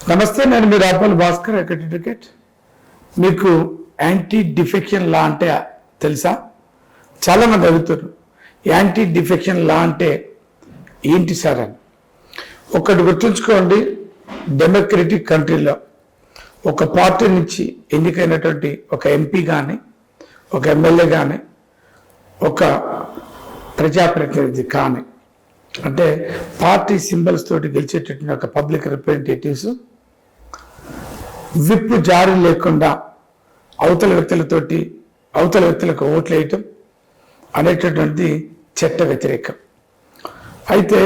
నమస్తే నేను మీ రాపల్ భాస్కర్ అడ్వకేట్ మీకు యాంటీ డిఫెక్షన్ లా అంటే తెలుసా? చాలామంది అడుగుతారు యాంటీ డిఫెక్షన్ లా అంటే ఏంటి సార్ అని. ఒకటి గుర్తుంచుకోండి డెమోక్రటిక్ కంట్రీలో ఒక పార్టీ నుంచి ఎన్నికైనటువంటి ఒక ఎంపీ కానీ ఒక ఎమ్మెల్యే కానీ ఒక ప్రజాప్రతినిధి కానీ అంటే పార్టీ సింబల్స్ తోటి గెలిచేటటువంటి ఒక పబ్లిక్ రిప్రజెంటేటివ్స్ విప్పు జారీ లేకుండా అవతల వ్యక్తులతోటి అవతల వ్యక్తులకు ఓట్లు వేయటం అనేటటువంటిది చట్ట వ్యతిరేకం. అయితే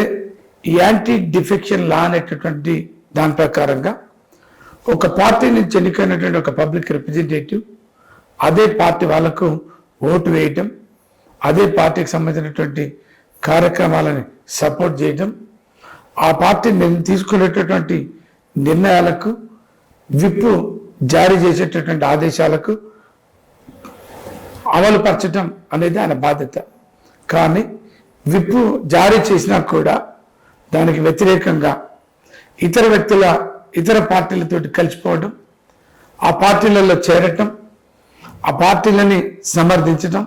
యాంటీ డిఫెక్షన్ లా అనేటటువంటి దాని ప్రకారంగా ఒక పార్టీ నుంచి ఎన్నికైనటువంటి ఒక పబ్లిక్ రిప్రజెంటేటివ్ అదే పార్టీ వాళ్ళకు ఓటు వేయటం అదే పార్టీకి సంబంధించినటువంటి కార్యక్రమాలని సపోర్ట్ చేయటం ఆ పార్టీ నేను తీసుకునేటటువంటి నిర్ణయాలకు విప్పు జారీ చేసేటటువంటి ఆదేశాలకు అమలుపరచడం అనేది ఆయన బాధ్యత. కానీ విప్పు జారీ చేసినా కూడా దానికి వ్యతిరేకంగా ఇతర వ్యక్తుల ఇతర పార్టీలతో కలిసిపోవడం ఆ పార్టీలలో చేరటం ఆ పార్టీలని సమర్థించడం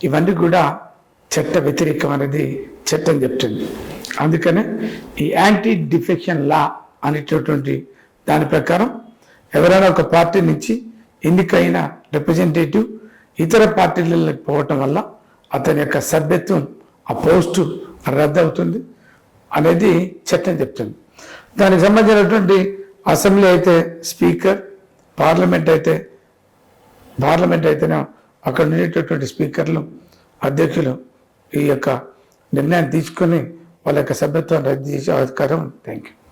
ఇవన్నీ కూడా చట్ట వ్యతిరేకం అనేది చట్టం చెప్తుంది. అందుకనే ఈ యాంటీ డిఫెక్షన్ లా అనేటటువంటి దాని ప్రకారం ఎవరైనా ఒక పార్టీ నుంచి ఎన్నికైన రిప్రజెంటేటివ్ ఇతర పార్టీలకు పోవటం వల్ల అతని యొక్క సభ్యత్వం ఆ పోస్టు రద్దవుతుంది అనేది చట్టం చెప్తుంది. దానికి సంబంధించినటువంటి అసెంబ్లీ అయితే స్పీకర్ పార్లమెంట్ అయితే పార్లమెంట్ అయితేనే అక్కడ ఉండేటటువంటి స్పీకర్లు అధ్యక్షులు ఈ యొక్క నిర్ణయం తీసుకొని వాళ్ళ యొక్క సభ్యత్వం రద్దు చేసే అధికారం థ్యాంక్ యూ